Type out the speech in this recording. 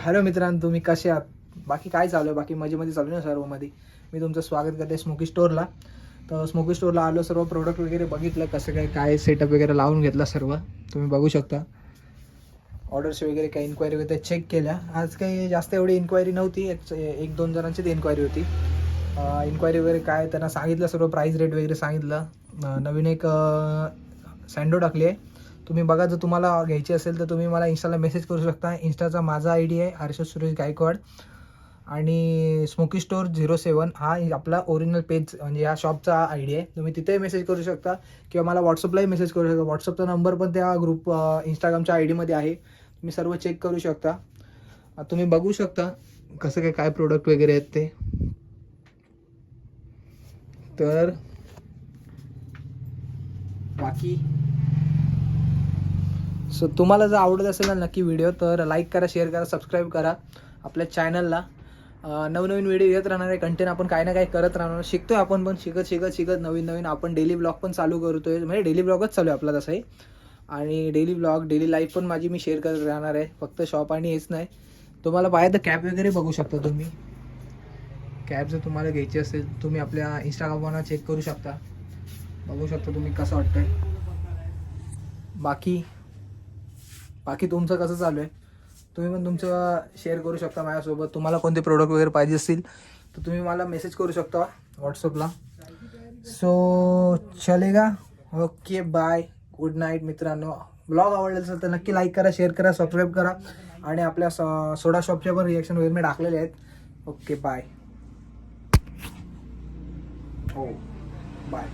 Hello मित्रांनो तुम्ही कसे आहात? बाकी काय चालू आहे? बाकी मजेमध्ये चालू आहे ना सर्वमध्ये मी तुमचं स्वागत करते स्मोकी स्टोअरला तर स्मोकी स्टोअरला आलो सर्व प्रोडक्ट वगैरे बघितलं कसं काय काय सेटअप वगैरे लावून घेतला सर्व तुम्ही बघू शकता. ऑर्डर्स वगैरे काही इन्क्वायरी वगैरे चेक केल्या. आज काही जास्त एवढी इन्क्वायरी नव्हती एक एक दोन जणांचीच इन्क्वायरी होती. इन्क्वायरी वगैरे काय त्यांना सांगितलं सर्व प्राईस रेट वगैरे सांगितलं. नवीन एक सँडो टाकली आहे. तुम्ही बघा जर तुम्हाला घ्यायची असेल तर तुम्ही मला इंस्टाला मेसेज करू शकता. इंस्टाचा माझा आय डी आहे हर्षद सुरेश गायकवाड. आणि स्मोकी स्टोअर झिरो सेवन हा आपला ओरिजिनल पेज म्हणजे या शॉपचा आय डी आहे. तुम्ही तिथेही मेसेज करू शकता किंवा मला व्हॉट्सअपलाही मेसेज करू शकता. व्हॉट्सअपचा नंबर पण त्या ग्रुप इंस्टाग्रामच्या आय डीमध्ये आहे. तुम्ही सर्व चेक करू शकता. तुम्ही बघू शकता कसं काय काय प्रोडक्ट वगैरे आहेत ते. तर बाकी सो तुम्हाला जर आवडत असेल ना नक्की व्हिडिओ तर लाईक करा शेअर करा सबस्क्राईब करा आपल्या चॅनलला नवनवीन व्हिडिओ येत राहणार आहे कंटेंट आपण काही ना काही करत राहणार शिकतोय आपण पण शिकत शिकत शिकत नवीन नवीन आपण डेली ब्लॉग पण चालू करतोय. म्हणजे डेली ब्लॉगच चालू आहे आपला तसंही. आणि डेली ब्लॉग डेली लाईफ पण माझी मी शेअर करत राहणार आहे. फक्त शॉप आणि हेच नाही. तुम्हाला पाहिजे तर कॅब वगैरे बघू शकता तुम्ही. कॅब जर तुम्हाला घ्यायची असेल तुम्ही आपल्या इंस्टाग्रामवर चेक करू शकता. बघू शकता तुम्ही कसं वाटतंय. बाकी बाकी तुमचं कसं चालू आहे? तुम्ही पण तुमचं शेअर करू शकता माझ्यासोबत. तुम्हाला कोणते प्रोडक्ट वगैरे पाहिजे असतील तर तुम्ही मला मेसेज करू शकता व्हॉट्सअपला सो चलेगा? ओके बाय गुड नाईट मित्रांनो. ब्लॉग आवडला असेल तर नक्की लाईक करा शेअर करा सबस्क्राईब करा. आणि आपल्या सोडा शॉपचे पण रिॲक्शन वगैरे मी टाकलेले आहेत. ओके बाय हो बाय